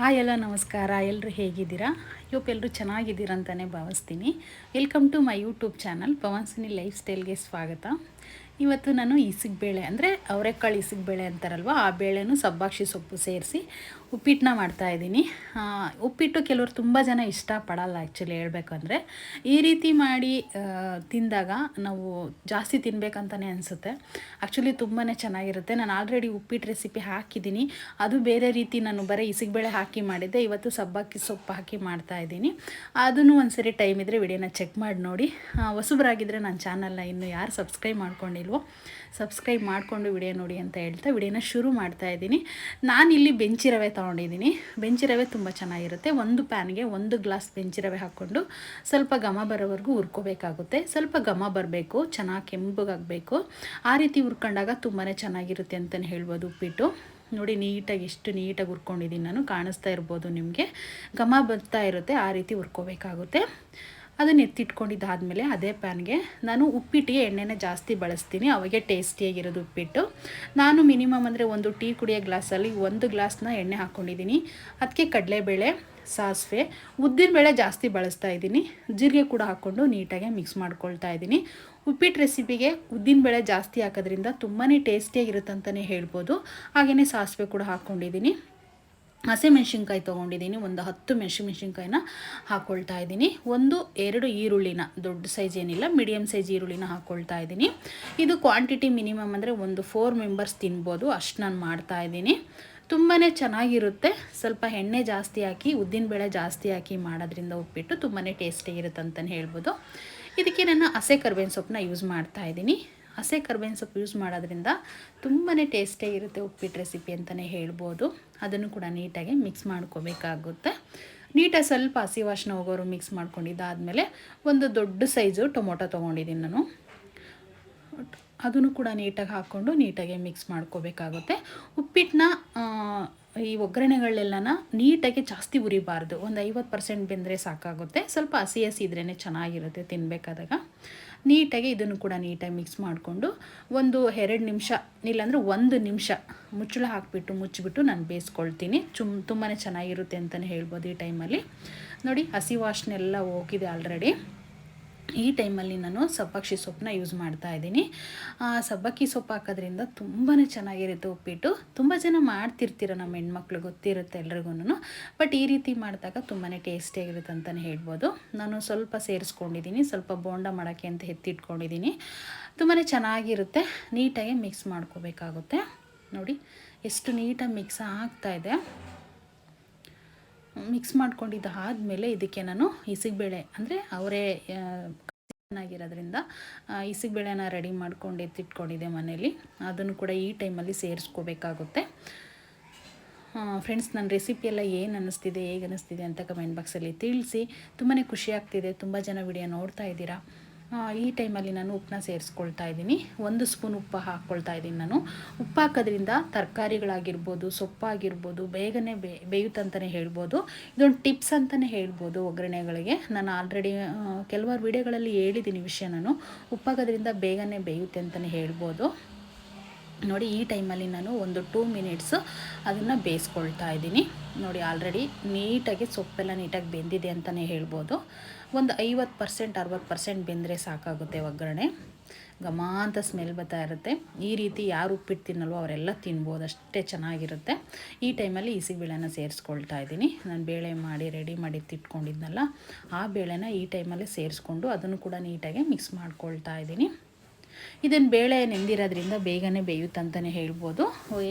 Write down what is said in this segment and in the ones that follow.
Hi ಎಲ್ಲ, ನಮಸ್ಕಾರ. ಎಲ್ಲರೂ ಹೇಗಿದ್ದೀರಾ? ಯೋಪ್ ಎಲ್ಲರೂ ಚೆನ್ನಾಗಿದ್ದೀರಾ ಅಂತಲೇ ಭಾವಿಸ್ತೀನಿ. Welcome to my YouTube channel Pavansini life ಸ್ಟೈಲ್ಗೆ ಸ್ವಾಗತ. ಇವತ್ತು ನಾನು ಇಸಿಗೆ ಬೇಳೆ ಅಂದರೆ ಅವರೆಕಾಳು ಇಸಿಗೆ ಬೇಳೆ ಅಂತಾರಲ್ವ? ಆ ಬೇಳೆನೂ ಸಬ್ಬಾಕ್ಷಿ ಸೊಪ್ಪು ಸೇರಿಸಿ ಉಪ್ಪಿಟ್ಟನ್ನ ಮಾಡ್ತಾಯಿದ್ದೀನಿ ಉಪ್ಪಿಟ್ಟು ಕೆಲವರು ತುಂಬ ಜನ ಇಷ್ಟಪಡಲ್ಲ ಆ್ಯಕ್ಚುಲಿ ಹೇಳ್ಬೇಕಂದ್ರೆ ಈ ರೀತಿ ಮಾಡಿ ತಿಂದಾಗ ನಾವು ಜಾಸ್ತಿ ತಿನ್ನಬೇಕಂತಲೇ ಅನಿಸುತ್ತೆ. ಆ್ಯಕ್ಚುಲಿ ತುಂಬಾ ಚೆನ್ನಾಗಿರುತ್ತೆ. ನಾನು ಆಲ್ರೆಡಿ ಉಪ್ಪಿಟ್ಟು ರೆಸಿಪಿ ಹಾಕಿದ್ದೀನಿ. ಅದು ಬೇರೆ ರೀತಿ ನಾನು ಬರೀ ಇಸಿಗೆಬೇಳೆ ಹಾಕಿ ಮಾಡಿದ್ದೆ. ಇವತ್ತು ಸಬ್ಬಕ್ಕಿ ಸೊಪ್ಪು ಹಾಕಿ ಮಾಡ್ತಾ ಇದ್ದೀನಿ. ಅದನ್ನು ಒಂದ್ಸರಿ ಟೈಮ್ ಇದ್ದರೆ ವಿಡಿಯೋನ ಚೆಕ್ ಮಾಡಿ ನೋಡಿ. ಹೊಸಬರಾಗಿದ್ದರೆ ನನ್ನ ಚಾನಲ್ನ ಇನ್ನು ಯಾರು ಸಬ್ಸ್ಕ್ರೈಬ್ ಮಾಡ್ಕೊಂಡಿಲ್ವೋ. ಸಬ್ಸ್ಕ್ರೈಬ್ ಮಾಡಿಕೊಂಡು ವಿಡಿಯೋ ನೋಡಿ ಅಂತ ಹೇಳ್ತಾ ವಿಡಿಯೋನ ಶುರು ಮಾಡ್ತಾ ಇದ್ದೀನಿ. ನಾನಿಲ್ಲಿ ಬೆಂಚಿ ರವೆ ತೊಗೊಂಡಿದ್ದೀನಿ. ಬೆಂಚಿ ರವೆ ತುಂಬ ಚೆನ್ನಾಗಿರುತ್ತೆ. ಒಂದು ಪ್ಯಾನ್ಗೆ ಒಂದು ಗ್ಲಾಸ್ ಬೆಂಚಿ ರವೆ ಹಾಕ್ಕೊಂಡು ಸ್ವಲ್ಪ ಘಮ ಬರೋವರೆಗೂ ಹುರ್ಕೋಬೇಕಾಗುತ್ತೆ. ಸ್ವಲ್ಪ ಘಮ ಬರಬೇಕು, ಚೆನ್ನಾಗಿ ಕೆಂಪಗಾಗಬೇಕು. ಆ ರೀತಿ ಹುರ್ಕೊಂಡಾಗ ತುಂಬಾ ಚೆನ್ನಾಗಿರುತ್ತೆ ಅಂತಲೇ ಹೇಳ್ಬೋದು ಉಪ್ಪಿಟ್ಟು. ನೋಡಿ, ನೀಟಾಗಿ ಎಷ್ಟು ನೀಟಾಗಿ ಹುರ್ಕೊಂಡಿದ್ದೀನಿ ನಾನು. ಕಾಣಿಸ್ತಾ ಇರ್ಬೋದು ನಿಮಗೆ. ಘಮ ಬರ್ತಾ ಇರುತ್ತೆ, ಆ ರೀತಿ ಹುರ್ಕೋಬೇಕಾಗುತ್ತೆ. ಅದನ್ನು ಎತ್ತಿಟ್ಕೊಂಡಿದ್ದಾದಮೇಲೆ ಅದೇ ಪ್ಯಾನ್ಗೆ ನಾನು ಉಪ್ಪಿಟ್ಟಿಗೆ ಎಣ್ಣೆನ ಜಾಸ್ತಿ ಬಳಸ್ತೀನಿ, ಅವಾಗೆ ಟೇಸ್ಟಿಯಾಗಿರೋದು ಉಪ್ಪಿಟ್ಟು. ನಾನು ಮಿನಿಮಮ್ ಅಂದರೆ ಒಂದು ಟೀ ಕುಡಿಯೋ ಗ್ಲಾಸಲ್ಲಿ ಒಂದು ಗ್ಲಾಸ್ನ ಎಣ್ಣೆ ಹಾಕ್ಕೊಂಡಿದ್ದೀನಿ. ಅದಕ್ಕೆ ಕಡಲೆಬೇಳೆ, ಸಾಸಿವೆ ಉದ್ದಿನಬೇಳೆ ಜಾಸ್ತಿ ಬಳಸ್ತಾ ಇದ್ದೀನಿ. ಜೀರಿಗೆ ಕೂಡ ಹಾಕ್ಕೊಂಡು ನೀಟಾಗಿ ಮಿಕ್ಸ್ ಮಾಡ್ಕೊಳ್ತಾ ಇದ್ದೀನಿ. ಉಪ್ಪಿಟ್ಟು ರೆಸಿಪಿಗೆ ಉದ್ದಿನಬೇಳೆ ಜಾಸ್ತಿ ಹಾಕೋದ್ರಿಂದ ತುಂಬಾ ಟೇಸ್ಟಿಯಾಗಿರುತ್ತೆ ಅಂತಲೇ ಹೇಳ್ಬೋದು. ಹಾಗೆಯೇ ಸಾಸಿವೆ ಕೂಡ ಹಾಕ್ಕೊಂಡಿದ್ದೀನಿ. ಹಸಿಮೆಣ್ಸಿನ್ಕಾಯಿ ತೊಗೊಂಡಿದ್ದೀನಿ. ಒಂದು ಹತ್ತು ಮೆಣಸಿನ್ಕಾಯಿನ ಹಾಕ್ಕೊಳ್ತಾ ಇದ್ದೀನಿ. ಒಂದು, ಎರಡು ಈರುಳ್ಳಿನ, ದೊಡ್ಡ ಸೈಜ್ ಏನಿಲ್ಲ ಮೀಡಿಯಮ್ ಸೈಜ್ ಈರುಳ್ಳಿನ ಹಾಕ್ಕೊಳ್ತಾ ಇದ್ದೀನಿ. ಇದು ಕ್ವಾಂಟಿಟಿ ಮಿನಿಮಮ್ ಅಂದರೆ ಒಂದು ಫೋರ್ ಮೆಂಬರ್ಸ್ ತಿನ್ಬೋದು. ಅಷ್ಟು ನಾನು ಮಾಡ್ತಾ ಇದ್ದೀನಿ. ತುಂಬಾ ಚೆನ್ನಾಗಿರುತ್ತೆ. ಸ್ವಲ್ಪ ಎಣ್ಣೆ ಜಾಸ್ತಿ ಹಾಕಿ ಉದ್ದಿನಬೇಳೆ ಜಾಸ್ತಿ ಹಾಕಿ ಮಾಡೋದ್ರಿಂದ ಉಪ್ಪಿಟ್ಟು ತುಂಬಾ ಇರುತ್ತೆ ಅಂತಲೇ ಹೇಳ್ಬೋದು. ಇದಕ್ಕೆ ನಾನು ಹಸೆ ಕರ್ಬೇವಿನ ಸೊಪ್ಪನ್ನ ಯೂಸ್ ಮಾಡ್ತಾ ಇದ್ದೀನಿ. ಹಸೆ ಕರ್ಬೇವಿನ ಸೊಪ್ಪು ಯೂಸ್ ಮಾಡೋದ್ರಿಂದ ತುಂಬಾ ಟೇಸ್ಟಿಯಾಗಿರುತ್ತೆ ಉಪ್ಪಿಟ್ಟು ರೆಸಿಪಿ ಅಂತಲೇ ಹೇಳ್ಬೋದು. ಅದನ್ನು ಕೂಡ ನೀಟಾಗಿ ಮಿಕ್ಸ್ ಮಾಡ್ಕೋಬೇಕಾಗುತ್ತೆ. ನೀಟಾಗಿ ಸ್ವಲ್ಪ ಹಸಿ ವಾಸನೆ ಹೋಗೋರು ಮಿಕ್ಸ್ ಮಾಡ್ಕೊಂಡಿದ್ದಾದಮೇಲೆ ಒಂದು ದೊಡ್ಡ ಸೈಜು ಟೊಮೊಟೊ ತೊಗೊಂಡಿದ್ದೀನಿ ನಾನು. ಅದನ್ನು ಕೂಡ ನೀಟಾಗಿ ಹಾಕ್ಕೊಂಡು ನೀಟಾಗಿ ಮಿಕ್ಸ್ ಮಾಡ್ಕೋಬೇಕಾಗುತ್ತೆ. ಉಪ್ಪಿಟ್ಟನ್ನ ಈ ಒಗ್ಗರಣೆಗಳೆಲ್ಲನ ನೀಟಾಗಿ ಜಾಸ್ತಿ ಉರಿಬಾರ್ದು. ಒಂದು ಐವತ್ತು ಪರ್ಸೆಂಟ್ ಬೆಂದರೆ ಸಾಕಾಗುತ್ತೆ. ಸ್ವಲ್ಪ ಹಸಿ ಹಸಿ ಇದ್ರೇ ಚೆನ್ನಾಗಿರುತ್ತೆ ತಿನ್ನಬೇಕಾದಾಗ ನೀಟಾಗಿ ಇದನ್ನು ಕೂಡ ನೀಟಾಗಿ ಮಿಕ್ಸ್ ಮಾಡಿಕೊಂಡು ಒಂದು ಎರಡು ನಿಮಿಷ, ಇಲ್ಲಾಂದರೆ ಒಂದು ನಿಮಿಷ ಮುಚ್ಚಳ ಹಾಕಿಬಿಟ್ಟು, ಮುಚ್ಚಿಬಿಟ್ಟು ನಾನು ಬೇಯಿಸ್ಕೊಳ್ತೀನಿ. ಚುಮ್ ತುಂಬಾ ಚೆನ್ನಾಗಿರುತ್ತೆ ಅಂತಲೇ ಹೇಳ್ಬೋದು ಈ ಟೈಮಲ್ಲಿ. ನೋಡಿ, ಹಸಿ ವಾಶ್ನೆಲ್ಲ ಹೋಗಿದೆ ಆಲ್ರೆಡಿ ಈ ಟೈಮಲ್ಲಿ ನಾನು ಸಬ್ಬಕ್ಕಿ ಸೊಪ್ಪನ್ನ ಯೂಸ್ ಮಾಡ್ತಾ ಇದ್ದೀನಿ. ಸಬ್ಬಕ್ಕಿ ಸೊಪ್ಪು ಹಾಕೋದ್ರಿಂದ ತುಂಬಾ ಚೆನ್ನಾಗಿರುತ್ತೆ ಉಪ್ಪಿಟ್ಟು. ತುಂಬ ಜನ ಮಾಡ್ತಿರ್ತೀರ ನಮ್ಮ ಹೆಣ್ಮಕ್ಳು ಗೊತ್ತಿರುತ್ತೆ ಎಲ್ರಿಗೂ ಬಟ್ ಈ ರೀತಿ ಮಾಡಿದಾಗ ತುಂಬಾ ಟೇಸ್ಟಿಯಾಗಿರುತ್ತೆ ಅಂತಲೇ ಹೇಳ್ಬೋದು. ನಾನು ಸ್ವಲ್ಪ ಸೇರಿಸ್ಕೊಂಡಿದ್ದೀನಿ, ಸ್ವಲ್ಪ ಬೋಂಡ ಮಾಡೋಕ್ಕೆ ಅಂತ ಎತ್ತಿಟ್ಕೊಂಡಿದ್ದೀನಿ. ತುಂಬಾ ಚೆನ್ನಾಗಿರುತ್ತೆ. ನೀಟಾಗಿ ಮಿಕ್ಸ್ ಮಾಡ್ಕೋಬೇಕಾಗುತ್ತೆ. ನೋಡಿ, ಎಷ್ಟು ನೀಟಾಗಿ ಮಿಕ್ಸ್ ಆಗ್ತಾಯಿದೆ ಮಿಕ್ಸ್ ಮಾಡ್ಕೊಂಡಿದ್ದು ಆದಮೇಲೆ ಇದಕ್ಕೆ ನಾನು ಇಸಿಗೆಬೇಳೆ ಅಂದರೆ ಅವರೇ ಚೆನ್ನಾಗಿರೋದ್ರಿಂದ ಇಸಿಗೆಬೇಳೆನ ರೆಡಿ ಮಾಡ್ಕೊಂಡು ಎತ್ತಿಟ್ಕೊಂಡಿದ್ದೆ ಮನೇಲಿ. ಅದನ್ನು ಕೂಡ ಈ ಟೈಮಲ್ಲಿ ಸೇರಿಸ್ಕೋಬೇಕಾಗುತ್ತೆ. ಫ್ರೆಂಡ್ಸ್ ನನ್ನ ರೆಸಿಪಿ ಎಲ್ಲ ಏನು ಅನ್ನಿಸ್ತಿದೆ, ಹೇಗೆ ಅನ್ನಿಸ್ತಿದೆ ಅಂತ ಕಮೆಂಟ್ ಬಾಕ್ಸಲ್ಲಿ ತಿಳಿಸಿ. ತುಂಬಾ ಖುಷಿ ಆಗ್ತಿದೆ. ತುಂಬ ಜನ ವಿಡಿಯೋ ನೋಡ್ತಾ ಇದ್ದೀರಾ. ಈ ಟೈಮಲ್ಲಿ ನಾನು ಉಪ್ಪನ್ನ ಸೇರಿಸ್ಕೊಳ್ತಾ ಇದ್ದೀನಿ. ಒಂದು ಸ್ಪೂನ್ ಉಪ್ಪು ಹಾಕ್ಕೊಳ್ತಾ ಇದ್ದೀನಿ ನಾನು. ಉಪ್ಪು ಹಾಕೋದ್ರಿಂದ ತರಕಾರಿಗಳಾಗಿರ್ಬೋದು, ಸೊಪ್ಪಾಗಿರ್ಬೋದು, ಬೇಗನೆ ಬೇ ಬೇಯುತ್ತಂತಲೇ ಹೇಳ್ಬೋದು. ಇದೊಂದು ಟಿಪ್ಸ್ ಅಂತಲೇ ಹೇಳ್ಬೋದು ಒಗ್ಗರಣೆಗಳಿಗೆ. ನಾನು ಆಲ್ರೆಡಿ ಕೆಲವಾರು ವಿಡಿಯೋಗಳಲ್ಲಿ ಹೇಳಿದ್ದೀನಿ ವಿಷಯ ನಾನು. ಉಪ್ಪಾಗೋದ್ರಿಂದ ಬೇಗನೆ ಬೇಯುತ್ತೆ ಅಂತಲೇ ಹೇಳ್ಬೋದು. ನೋಡಿ ಈ ಟೈಮಲ್ಲಿ ನಾನು ಒಂದು ಟೂ ಮಿನಿಟ್ಸು ಅದನ್ನು ಬೇಯಿಸ್ಕೊಳ್ತಾ ಇದ್ದೀನಿ. ನೋಡಿ ಆಲ್ರೆಡಿ ನೀಟಾಗಿ ಸೊಪ್ಪೆಲ್ಲ ನೀಟಾಗಿ ಬೆಂದಿದೆ ಅಂತಲೇ ಹೇಳ್ಬೋದು. ಒಂದು ಐವತ್ತು ಪರ್ಸೆಂಟ್, ಅರವತ್ತು ಪರ್ಸೆಂಟ್ ಬೆಂದರೆ ಸಾಕಾಗುತ್ತೆ ಒಗ್ಗರಣೆ. ಘಮ ಅಂತ ಸ್ಮೆಲ್ ಬರ್ತಾ ಇರುತ್ತೆ. ಈ ರೀತಿ ಯಾರು ಉಪ್ಪಿಟ್ಟು ತಿನ್ನಲ್ವೋ ಅವರೆಲ್ಲ ತಿನ್ಬೋದು, ಅಷ್ಟೇ ಚೆನ್ನಾಗಿರುತ್ತೆ. ಈ ಟೈಮಲ್ಲಿ ಇಸಿಬೇಳೆನ ಸೇರಿಸ್ಕೊಳ್ತಾ ಇದ್ದೀನಿ. ನಾನು ಬೇಳೆ ಮಾಡಿ, ರೆಡಿ ಮಾಡಿ ತಿಟ್ಕೊಂಡಿದ್ನಲ್ಲ ಆ ಬೇಳೆನ ಈ ಟೈಮಲ್ಲಿ ಸೇರಿಸ್ಕೊಂಡು ಅದನ್ನು ಕೂಡ ನೀಟಾಗಿ ಮಿಕ್ಸ್ ಮಾಡ್ಕೊಳ್ತಾ ಇದ್ದೀನಿ. ಇದನ್ನು ಬೇಳೆ ನೆಂದಿರೋದ್ರಿಂದ ಬೇಗನೆ ಬೇಯುತ್ತಂತಲೇ ಹೇಳ್ಬೋದು.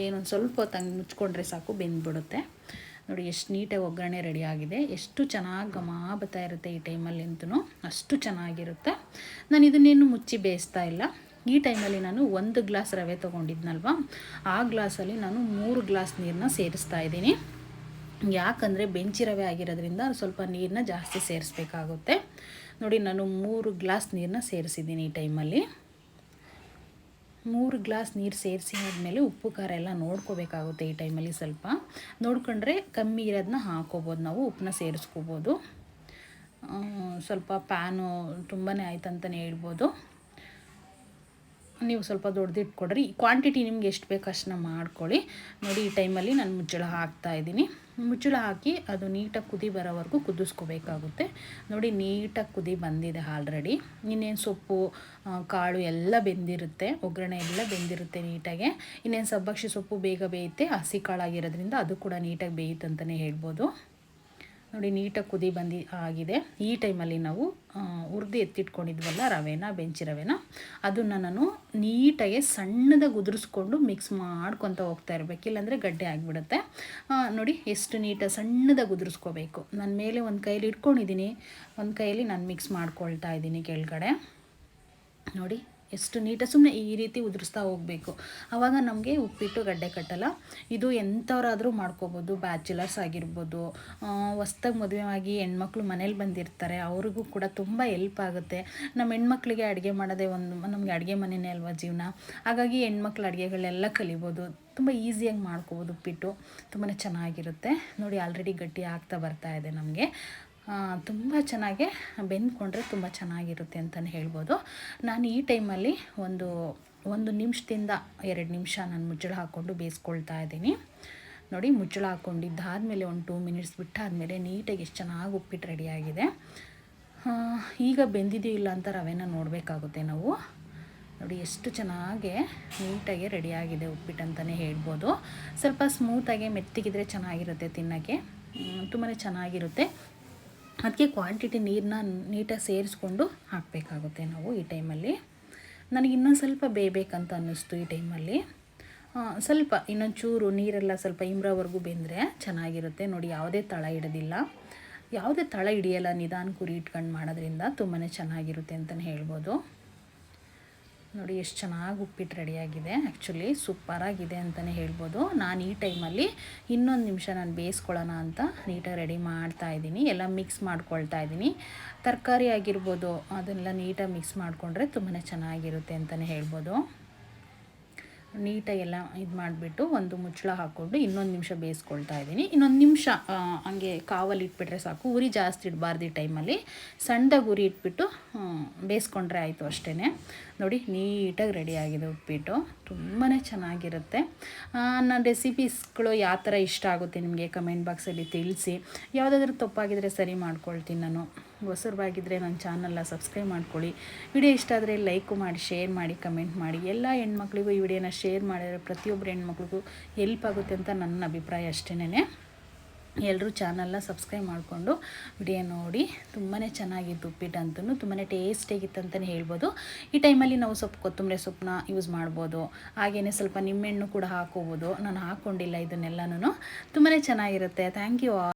ಏನೊಂದು ಸ್ವಲ್ಪ ತಂಗ್ ಮುಚ್ಕೊಂಡ್ರೆ ಸಾಕು, ಬೆಂದ್ಬಿಡುತ್ತೆ. ನೋಡಿ, ಎಷ್ಟು ನೀಟಾಗಿ ಒಗ್ಗರಣೆ ರೆಡಿ ಆಗಿದೆ. ಎಷ್ಟು ಚೆನ್ನಾಗಿ ಘಮ ಬರ್ತಾ ಇರುತ್ತೆ ಈ ಟೈಮಲ್ಲಿ ಅಂತೂ ಅಷ್ಟು ಚೆನ್ನಾಗಿರುತ್ತೆ. ನಾನು ಇದನ್ನೇನು ಮುಚ್ಚಿ ಬೇಯಿಸ್ತಾ ಇಲ್ಲ. ಈ ಟೈಮಲ್ಲಿ ನಾನು ಒಂದು ಗ್ಲಾಸ್ ರವೆ ತೊಗೊಂಡಿದ್ನಲ್ವ? ಆ ಗ್ಲಾಸಲ್ಲಿ ನಾನು ಮೂರು ಗ್ಲಾಸ್ ನೀರನ್ನ ಸೇರಿಸ್ತಾ ಇದ್ದೀನಿ. ಯಾಕಂದರೆ ಬೆಂಚಿ ರವೆ ಆಗಿರೋದ್ರಿಂದ ಸ್ವಲ್ಪ ನೀರನ್ನ ಜಾಸ್ತಿ ಸೇರಿಸ್ಬೇಕಾಗುತ್ತೆ. ನೋಡಿ, ನಾನು ಮೂರು ಗ್ಲಾಸ್ ನೀರನ್ನ ಸೇರಿಸಿದ್ದೀನಿ ಈ ಟೈಮಲ್ಲಿ. ಮೂರು ಗ್ಲಾಸ್ ನೀರು ಸೇರಿಸಿ ಆದಮೇಲೆ ಉಪ್ಪು, ಖಾರ ಎಲ್ಲ ನೋಡ್ಕೋಬೇಕಾಗುತ್ತೆ ಈ ಟೈಮಲ್ಲಿ ಸ್ವಲ್ಪ. ನೋಡ್ಕೊಂಡ್ರೆ ಕಮ್ಮಿ ಇರೋದನ್ನ ಹಾಕೋಬೋದು ನಾವು, ಉಪ್ಪನ್ನ ಸೇರಿಸ್ಕೋಬೋದು. ಸ್ವಲ್ಪ ಪ್ಯಾನು ತುಂಬಾ ಆಯ್ತು ಅಂತಲೇ ಹೇಳ್ಬೋದು. ನೀವು ಸ್ವಲ್ಪ ದೊಡ್ಡದಿಟ್ಕೊಡ್ರಿ ಕ್ವಾಂಟಿಟಿ ನಿಮ್ಗೆ ಎಷ್ಟು ಬೇಕು ಅಷ್ಟನ್ನ ಮಾಡ್ಕೊಳ್ಳಿ. ನೋಡಿ ಈ ಟೈಮಲ್ಲಿ ನಾನು ಮುಚ್ಚಳ ಹಾಕ್ತಾ ಇದ್ದೀನಿ. ಮುಚ್ಚಳ ಹಾಕಿ ಅದು ನೀಟಾಗಿ ಕುದಿ ಬರೋವರೆಗೂ ಕುದಿಸ್ಕೋಬೇಕಾಗುತ್ತೆ. ನೋಡಿ ನೀಟಾಗಿ ಕುದಿ ಬಂದಿದೆ ಆಲ್ರೆಡಿ ಇನ್ನೇನು ಸೊಪ್ಪು ಕಾಳು ಎಲ್ಲ ಬೆಂದಿರುತ್ತೆ. ಒಗ್ಗರಣೆ ಎಲ್ಲ ಬೆಂದಿರುತ್ತೆ ನೀಟಾಗೆ. ಇನ್ನೇನು ಸಬ್ಬಕ್ಷಿ ಸೊಪ್ಪು ಬೇಗ ಬೇಯುತ್ತೆ, ಹಸಿ ಕಾಳಾಗಿರೋದ್ರಿಂದ ಅದು ಕೂಡ ನೀಟಾಗಿ ಬೇಯುತ್ತೆ ಅಂತಲೇ ಹೇಳ್ಬೋದು. ನೋಡಿ ನೀಟಾಗಿ ಕುದಿ ಬಂದು ಆಗಿದೆ. ಈ ಟೈಮಲ್ಲಿ ನಾವು ಹುರಿದು ಎತ್ತಿಟ್ಕೊಂಡಿದ್ವಲ್ಲ, ರವೆನ, ಬೆಂಚಿ ರವೆನ, ಅದನ್ನು ನಾನು ನೀಟಾಗಿ ಸಣ್ಣದಾಗಿ ಉದುರಿಸ್ಕೊಂಡು ಮಿಕ್ಸ್ ಮಾಡ್ಕೊತ ಹೋಗ್ತಾ ಇರಬೇಕು. ಇಲ್ಲಾಂದರೆ ಗಡ್ಡೆ ಆಗಿಬಿಡುತ್ತೆ. ನೋಡಿ, ಎಷ್ಟು ನೀಟಾಗಿ ಸಣ್ಣದಾಗಿ ಉದುರಿಸ್ಕೋಬೇಕು ನನ್ನ ಮೇಲೆ ಒಂದು ಕೈಲಿ ಇಟ್ಕೊಂಡಿದ್ದೀನಿ ಒಂದು ಕೈಯಲ್ಲಿ ನಾನು ಮಿಕ್ಸ್ ಮಾಡ್ಕೊಳ್ತಾ ಇದ್ದೀನಿ ಕೆಳಗಡೆ. ನೋಡಿ ಎಷ್ಟು ನೀಟಾಗಿ ಸುಮ್ಮನೆ ಈ ರೀತಿ ಉದುರಿಸ್ತಾ ಹೋಗಬೇಕು. ಆವಾಗ ನಮಗೆ ಉಪ್ಪಿಟ್ಟು ಗಡ್ಡೆ ಕಟ್ಟಲ್ಲ. ಇದು ಎಂಥವ್ರಾದರೂ ಮಾಡ್ಕೋಬೋದು. ಬ್ಯಾಚುಲರ್ಸ್ ಆಗಿರ್ಬೋದು. ಹೊಸ್ದಾಗಿ ಮದುವೆ ಆಗಿ ಹೆಣ್ಮಕ್ಳು ಮನೇಲಿ ಬಂದಿರ್ತಾರೆ. ಅವ್ರಿಗೂ ಕೂಡ ತುಂಬ ಹೆಲ್ಪ್ ಆಗುತ್ತೆ. ನಮ್ಮ ಹೆಣ್ಮಕ್ಳಿಗೆ ಅಡುಗೆ ಮಾಡೋದೇ ಒಂದು, ನಮಗೆ ಅಡುಗೆ ಮನೆಯೇ ಅಲ್ವಾ ಜೀವನ? ಹಾಗಾಗಿ ಹೆಣ್ಮಕ್ಳು ಅಡುಗೆಗಳೆಲ್ಲ ಕಲಿಬೋದು. ತುಂಬ ಈಸಿಯಾಗಿ ಮಾಡ್ಕೋಬೋದು ಉಪ್ಪಿಟ್ಟು. ತುಂಬಾ ಚೆನ್ನಾಗಿರುತ್ತೆ. ನೋಡಿ ಆಲ್ರೆಡಿ ಗಟ್ಟಿ ಆಗ್ತಾ ಬರ್ತಾ ಇದೆ ನಮಗೆ. ತುಂಬ ಚೆನ್ನಾಗಿ ಬೆಂದ್ಕೊಂಡ್ರೆ ತುಂಬ ಚೆನ್ನಾಗಿರುತ್ತೆ ಅಂತಲೇ ಹೇಳ್ಬೋದು. ನಾನು ಈ ಟೈಮಲ್ಲಿ ಒಂದು ಒಂದು ನಿಮಿಷದಿಂದ ಎರಡು ನಿಮಿಷ ನಾನು ಮುಚ್ಚಳ ಹಾಕ್ಕೊಂಡು ಬೇಯಿಸ್ಕೊಳ್ತಾ ಇದ್ದೀನಿ. ನೋಡಿ, ಮುಚ್ಚಳ ಹಾಕ್ಕೊಂಡಿದ್ದಾದಮೇಲೆ ಒಂದು ಟೂ ಮಿನಿಟ್ಸ್ ಬಿಟ್ಟಾದಮೇಲೆ ನೀಟಾಗಿ ಎಷ್ಟು ಚೆನ್ನಾಗಿ ಉಪ್ಪಿಟ್ಟು ರೆಡಿಯಾಗಿದೆ ಈಗ ಬೆಂದಿದೆಯೋ ಇಲ್ಲ ಅಂತ ರವೆನ ನೋಡಬೇಕಾಗುತ್ತೆ ನಾವು. ನೋಡಿ, ಎಷ್ಟು ಚೆನ್ನಾಗೆ ನೀಟಾಗಿ ರೆಡಿಯಾಗಿದೆ ಉಪ್ಪಿಟ್ಟು ಅಂತಲೇ ಹೇಳ್ಬೋದು. ಸ್ವಲ್ಪ ಸ್ಮೂತಾಗಿ ಮೆತ್ತಗಿದ್ರೆ ಚೆನ್ನಾಗಿರುತ್ತೆ ತಿನ್ನೋಕ್ಕೆ. ತುಂಬಾ ಚೆನ್ನಾಗಿರುತ್ತೆ. ಅದಕ್ಕೆ ಕ್ವಾಂಟಿಟಿ ನೀರನ್ನ ನೀಟಾಗಿ ಸೇರಿಸ್ಕೊಂಡು ಹಾಕಬೇಕಾಗುತ್ತೆ ನಾವು ಈ ಟೈಮಲ್ಲಿ ನನಗೆ ಇನ್ನೊಂದು ಸ್ವಲ್ಪ ಬೇಯಬೇಕಂತ ಅನ್ನಿಸ್ತು ಈ ಟೈಮಲ್ಲಿ ಸ್ವಲ್ಪ ಇನ್ನೊಂದು ಚೂರು ನೀರೆಲ್ಲ ಸ್ವಲ್ಪ ಇಂಬ್ರವರೆಗೂ ಬೆಂದರೆ ಚೆನ್ನಾಗಿರುತ್ತೆ. ನೋಡಿ, ಯಾವುದೇ ತಳ ಹಿಡೋದಿಲ್ಲ ಯಾವುದೇ ತಳ ಹಿಡಿಯಲ್ಲ, ನಿಧಾನ ಕುರಿ ಇಟ್ಕೊಂಡು ಮಾಡೋದ್ರಿಂದ ತುಂಬಾ ಚೆನ್ನಾಗಿರುತ್ತೆ ಅಂತಲೇ ಹೇಳ್ಬೋದು. ನೋಡಿ, ಎಷ್ಟು ಚೆನ್ನಾಗಿ ಉಪ್ಪಿಟ್ಟು ರೆಡಿಯಾಗಿದೆ. ಆ್ಯಕ್ಚುಲಿ ಸೂಪರಾಗಿದೆ ಅಂತಲೇ ಹೇಳ್ಬೋದು. ನಾನು ಈ ಟೈಮಲ್ಲಿ ಇನ್ನೊಂದು ನಿಮಿಷ ನಾನು ಬೇಯಿಸ್ಕೊಳ್ಳೋಣ ಅಂತ ನೀಟಾಗಿ ರೆಡಿ ಮಾಡ್ತಾ ಇದ್ದೀನಿ. ಎಲ್ಲ ಮಿಕ್ಸ್ ಮಾಡ್ಕೊಳ್ತಾ ಇದ್ದೀನಿ. ತರಕಾರಿ ಆಗಿರ್ಬೋದು, ಅದನ್ನೆಲ್ಲ ನೀಟಾಗಿ ಮಿಕ್ಸ್ ಮಾಡಿಕೊಂಡ್ರೆ ತುಂಬಾ ಚೆನ್ನಾಗಿರುತ್ತೆ ಅಂತಲೇ ಹೇಳ್ಬೋದು. ನೀಟಾಗಿ ಎಲ್ಲ ಇದು ಮಾಡಿಬಿಟ್ಟು ಒಂದು ಮುಚ್ಚಳ ಹಾಕ್ಕೊಂಡು ಇನ್ನೊಂದು ನಿಮಿಷ ಬೇಯಿಸ್ಕೊಳ್ತಾ ಇದ್ದೀನಿ. ಇನ್ನೊಂದು ನಿಮಿಷ ಹಂಗೆ ಕಾವಲ್ಲಿ ಇಟ್ಬಿಟ್ರೆ ಸಾಕು. ಉರಿ ಜಾಸ್ತಿ ಇಡಬಾರ್ದು ಈ ಟೈಮಲ್ಲಿ. ಸಣ್ಣದಾಗಿ ಉರಿ ಇಟ್ಬಿಟ್ಟು ಬೇಯಿಸ್ಕೊಂಡ್ರೆ ಆಯಿತು ಅಷ್ಟೇ ನೋಡಿ, ನೀಟಾಗಿ ರೆಡಿ ಆಗಿದೆ ಉಪ್ಪಿಟ್ಟು. ತುಂಬಾ ಚೆನ್ನಾಗಿರುತ್ತೆ. ನನ್ನ ರೆಸಿಪೀಸ್ಗಳು ಯಾವ ಥರ ಇಷ್ಟ ಆಗುತ್ತೆ ನಿಮಗೆ ಕಮೆಂಟ್ ಬಾಕ್ಸಲ್ಲಿ ತಿಳಿಸಿ. ಯಾವುದಾದ್ರೂ ತಪ್ಪಾಗಿದ್ದರೆ ಸರಿ ಮಾಡ್ಕೊಳ್ತೀನಿ ನಾನು. ಹೊಸರ್ವಾಗಿದ್ದರೆ ನನ್ನ ಚಾನಲ್ನ ಸಬ್ಸ್ಕ್ರೈಬ್ ಮಾಡ್ಕೊಳ್ಳಿ. ವಿಡಿಯೋ ಇಷ್ಟ ಆದರೆ ಲೈಕು ಮಾಡಿ, ಶೇರ್ ಮಾಡಿ, ಕಮೆಂಟ್ ಮಾಡಿ. ಎಲ್ಲ ಹೆಣ್ಮಕ್ಳಿಗೂ ಈ ವಿಡಿಯೋನ ಶೇರ್ ಮಾಡಿದ್ರೆ ಪ್ರತಿಯೊಬ್ಬರು ಹೆಣ್ಮಕ್ಳಿಗೂ ಹೆಲ್ಪ್ ಆಗುತ್ತೆ ಅಂತ ನನ್ನ ಅಭಿಪ್ರಾಯ ಅಷ್ಟೇನೆ. ಎಲ್ಲರೂ ಚಾನಲ್ನ ಸಬ್ಸ್ಕ್ರೈಬ್ ಮಾಡಿಕೊಂಡು ವಿಡಿಯೋ ನೋಡಿ. ತುಂಬಾ ಚೆನ್ನಾಗಿತ್ತು ಉಪ್ಪಿಟ್ಟು ಅಂತೂ ತುಂಬಾ ಟೇಸ್ಟಿಯಾಗಿತ್ತು ಅಂತಲೇ ಹೇಳ್ಬೋದು. ಈ ಟೈಮಲ್ಲಿ ನಾವು ಸ್ವಲ್ಪ ಕೊತ್ತಂಬರಿ ಸೊಪ್ಪನ್ನ ಯೂಸ್ ಮಾಡ್ಬೋದು. ಹಾಗೆಯೇ ಸ್ವಲ್ಪ ನಿಂಬೆಹಣ್ಣು ಕೂಡ ಹಾಕೋಬೋದು ನಾನು ಹಾಕ್ಕೊಂಡಿಲ್ಲ ಇದನ್ನೆಲ್ಲನೂ ತುಂಬಾ ಚೆನ್ನಾಗಿರುತ್ತೆ. Thank you